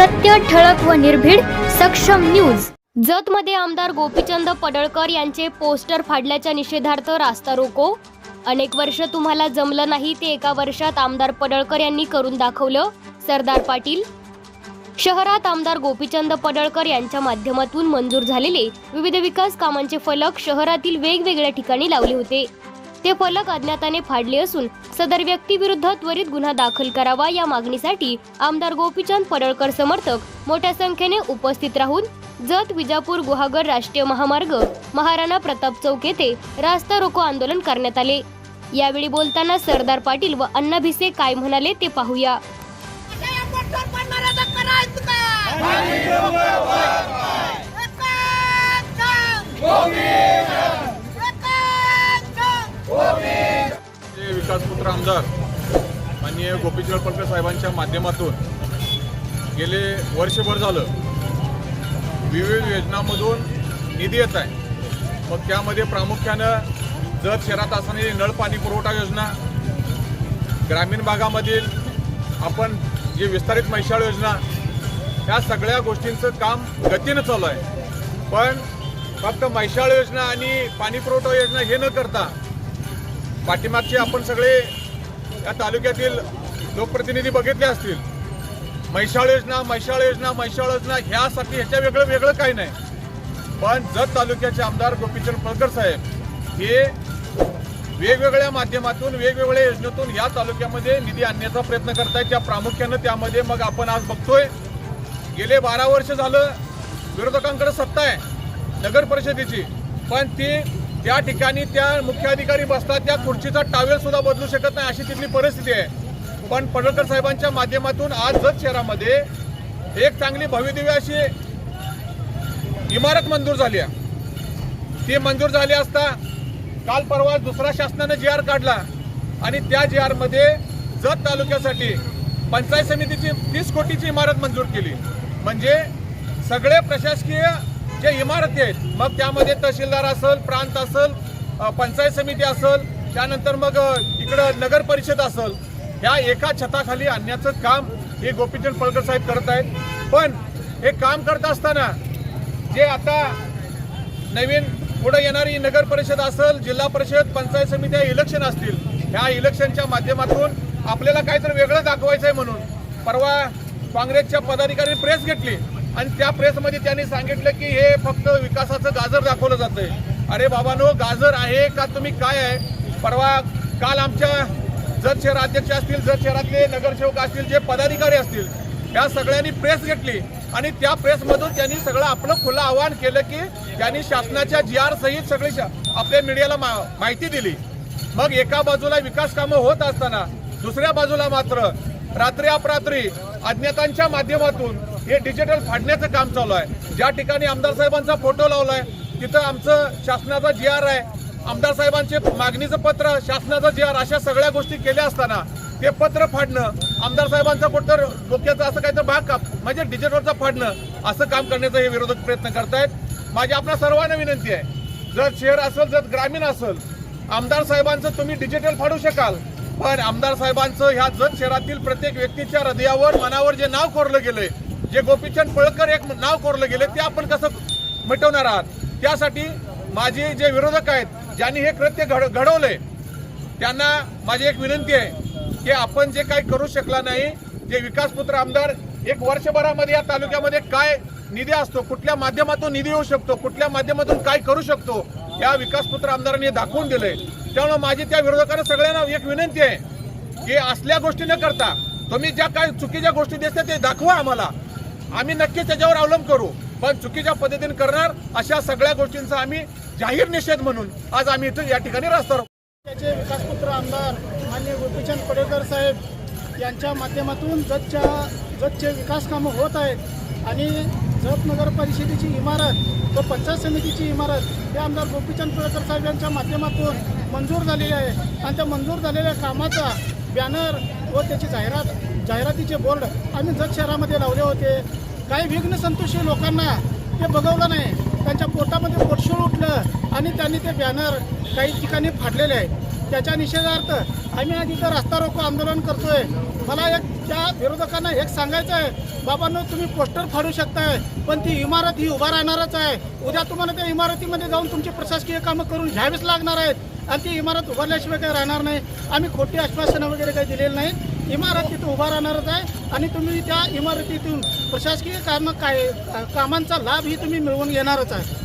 सत्य ठळक व निर्भीड सक्षम न्यूज. जतमध्ये आमदार गोपीचंद पडळकर यांचे पोस्टर फाडल्याच्या निषेधार्थ रास्ता रोको. अनेक वर्ष तुम्हाला जमलं नाही ते एका वर्षात आमदार पडळकर यांनी करून दाखवलं सरदार पाटील. शहरात आमदार गोपीचंद पडळकर यांच्या माध्यमातून मंजूर झालेले विविध विकास कामांचे फलक शहरातील वेगवेगळ्या ठिकाणी लावले होते. ते फलक अज्ञाताने फाडले असून सदर व्यक्तीविरुद्ध त्वरित गुन्हा दाखल करावा या मागणीसाठी आमदार गोपीचंद पडळकर समर्थक मोठ्या संख्येने उपस्थित राहून जत विजापूर गुहागर राष्ट्रीय महामार्ग महाराणा प्रताप चौक येथे रास्ता रोको आंदोलन करण्यात आले. यावेळी बोलताना सरदार पाटील व अण्णा भिसे काय म्हणाले ते पाहूया. माननीय गोपीचंद पडकर साहेबांच्या माध्यमातून गेले वर्षभर झालं. विविध योजनामधून निधी येत आहे. मग त्यामध्ये प्रामुख्यानं जत शहरात असणारी नळ पाणी पुरवठा योजना ग्रामीण भागामधील आपण जे विस्तारित मैशाळ योजना ह्या सगळ्या गोष्टींचं काम गतीनं चालू आहे. पण फक्त मैशाळ योजना आणि पाणी पुरवठा योजना हे न करता पाठीमागचे आपण सगळे या तालुक्यातील लोकप्रतिनिधी बघितले असतील. मैशाळ योजना मैशाळ योजना मैशाळ योजना ह्यासाठी ह्याच्या वेगळं वेगळं काही नाही. पण जत तालुक्याचे आमदार गोपीचंद पळकर साहेब हे वेगवेगळ्या माध्यमातून वेगवेगळ्या योजनेतून या तालुक्यामध्ये निधी आणण्याचा प्रयत्न करतायत. त्या प्रामुख्यानं त्यामध्ये मग आपण आज बघतोय. गेले बारा वर्ष झालं विरोधकांकडे सत्ता आहे नगर परिषदेची. पण ती त्या ठिकाणी त्या मुख्याधिकारी बसतात त्या खुर्चीचा टावेल सुद्धा बदलू शकत नाही अशी तिथली परिस्थिती आहे. पण पडळकर साहेबांच्या माध्यमातून आज जत शहरामध्ये एक चांगली भव्यदिव्य अशी इमारत मंजूर झाली आहे. ती मंजूर झाली असता काल परवा दुसरा शासनानं जी आर काढला आणि त्या जी आरमध्ये जत तालुक्यासाठी पंचायत समितीची तीस कोटीची इमारत मंजूर केली. म्हणजे सगळे प्रशासकीय जे इमारती आहेत मग त्यामध्ये तहसीलदार असेल प्रांत असेल पंचायत समिती असेल त्यानंतर मग इकडं नगर परिषद असेल ह्या एका छताखाली आणण्याचं काम हे गोपीचंद पळकर साहेब करत आहेत. पण हे काम करत असताना जे आता नवीन पुढे येणारी नगर परिषद असेल जिल्हा परिषद पंचायत समिती हे इलेक्शन असतील ह्या इलेक्शनच्या माध्यमातून आपल्याला काहीतरी वेगळं दाखवायचं आहे म्हणून परवा काँग्रेसच्या पदाधिकारी प्रेस घेतली. आणि त्या प्रेसमध्ये त्यांनी सांगितलं की हे फक्त विकासाचं गाजर दाखवलं जातंय. अरे बाबानो गाजर आहे का तुम्ही काय आहे? परवा काल आमच्या जत शहर अध्यक्ष असतील जत शहरातले नगरसेवक असतील जे पदाधिकारी असतील या सगळ्यांनी प्रेस घेतली. आणि त्या प्रेसमधून त्यांनी सगळं आपलं खुलं आवाहन केलं की त्यांनी शासनाच्या जी आर सहित सगळी शा- आपल्या मीडियाला मा- माहिती दिली. मग एका बाजूला विकास कामं होत असताना दुसऱ्या बाजूला मात्र रात्री अपरात्री अज्ञातांच्या माध्यमातून हे डिजिटल फाडण्याचं काम चालू आहे. ज्या ठिकाणी आमदार साहेबांचा फोटो लावलाय तिथं आमचं शासनाचा जी आर आहे. आमदार साहेबांचे मागणीचं पत्र शासनाचं जी आर अशा सगळ्या गोष्टी केल्या असताना ते पत्र फाडणं आमदार साहेबांचा कुठं डोक्याचं असं काहीतरी भाग काप म्हणजे डिजिटलचं फाडणं असं काम करण्याचा हे विरोधक प्रयत्न करतायत. माझी आपल्या सर्वांना विनंती आहे जर शहर असेल जर ग्रामीण असेल आमदार साहेबांचं तुम्ही डिजिटल फाडू शकाल. पण आमदार साहेबांचं ह्या जत शहरातील प्रत्येक व्यक्तीच्या हृदयावर मनावर जे नाव कोरलं गेलंय जे गोपीचंद पळकर एक नाव कोरलं गेले ते आपण कसं मिटवणार आहात? त्यासाठी माझे जे विरोधक आहेत ज्यांनी हे कृत्य घड घडवलंय त्यांना माझी एक विनंती आहे की आपण जे काही करू शकला नाही जे विकासपुत्र आमदार एक वर्षभरामध्ये या तालुक्यामध्ये काय निधी असतो कुठल्या माध्यमातून निधी येऊ शकतो कुठल्या माध्यमातून काय करू शकतो या विकासपुत्र आमदारांनी दाखवून दिलंय. त्यामुळे माझी त्या विरोधकांना सगळ्यांना एक विनंती आहे की असल्या गोष्टी न करता तुम्ही ज्या काय चुकीच्या गोष्टी दिसतात ते दाखवा आम्हाला. आम्ही नक्कीच त्याच्यावर अवलंब करू. पण चुकीच्या पद्धतीने करणार अशा सगळ्या गोष्टींचा आम्ही जाहीर निषेध म्हणून आज आम्ही इथं या ठिकाणी रस्ता त्याचे विकासपुत्र आमदार मान्य गोपीचंद पडळकर साहेब यांच्या माध्यमातून जतच्या जतचे विकास कामं होत आहेत. आणि जत नगर परिषदेची इमारत व पंचायत समितीची इमारत हे आमदार गोपीचंद पडळकर साहेब यांच्या माध्यमातून मंजूर झालेली आहे. आणि त्या मंजूर झालेल्या कामाचा बॅनर व त्याची जाहिरात जाहिरातीचे बोर्ड आम्ही जत शहरामध्ये लावले होते. काही विघ्न संतोषी लोकांना ते बघवलं नाही. त्यांच्या पोटामध्ये पोटशूळ उठलं आणि त्यांनी ते बॅनर काही ठिकाणी फाडलेले आहेत. त्याच्या निषेधार्थ आम्ही आज इथं रस्ता रोको आंदोलन करतोय. मला एक त्या विरोधकांना एक सांगायचं आहे. बाबांनो तुम्ही पोस्टर फाडू शकताय पण ती इमारत ही उभा राहणारच आहे. उद्या तुम्हाला त्या इमारतीमध्ये जाऊन तुमची प्रशासकीय कामं करून घ्यावीच लागणार आहेत. आणि ती इमारत उभारल्याशिवाय काही राहणार नाही. आम्ही खोटी आश्वासनं वगैरे काही दिलेली नाहीत. इमारत तिथं उभा राहणारच आहे आणि तुम्ही त्या इमारतीतून प्रशासकीय कामं काय कामांचा लाभ ही तुम्ही मिळवून घेणारच आहे.